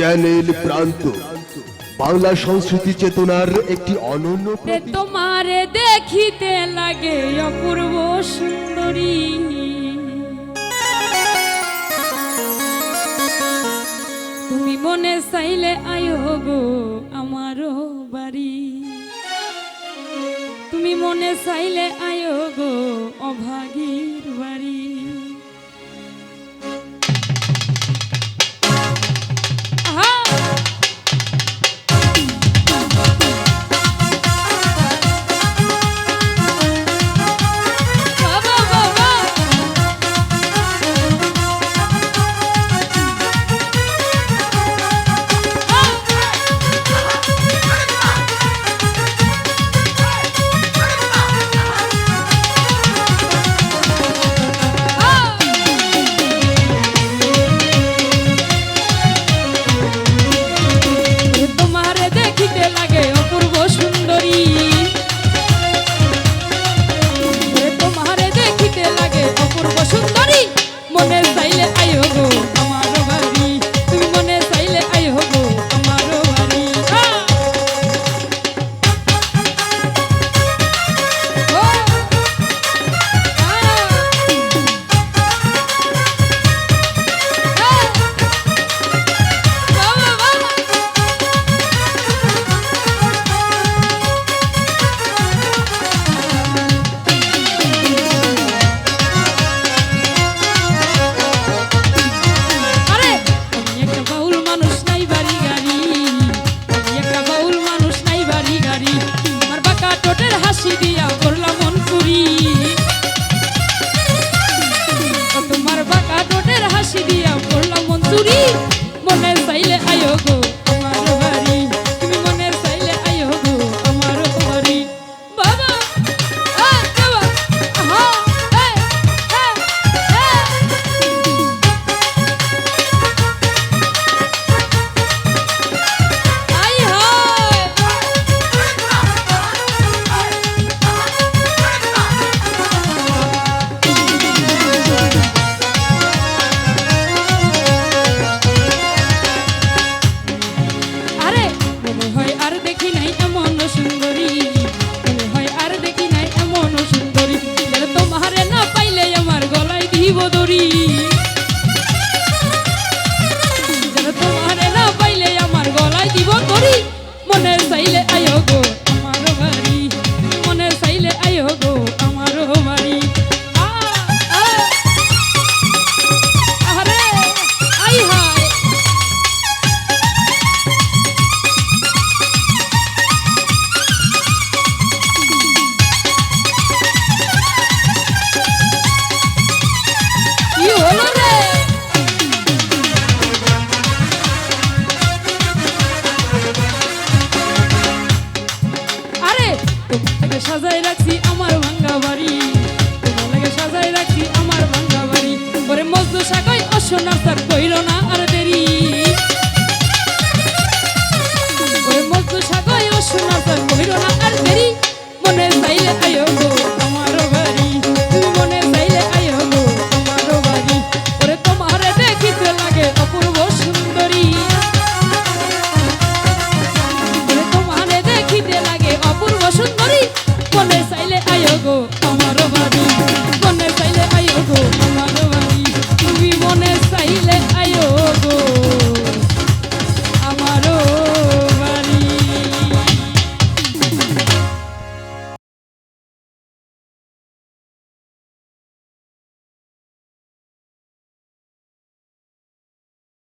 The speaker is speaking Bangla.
চ্যানেল প্রান্ত। বাংলা সংস্কৃতি চেতনার একটি অনন্য তোমারে দেখিতে লাগে অপূর্ব সুন্দরী। তুমি মনে চাইলে আয় হব আমারও বাড়ি। তুমি মনে চাইলে আয় গো অভাগী হাসি দিয়াও নাই এমন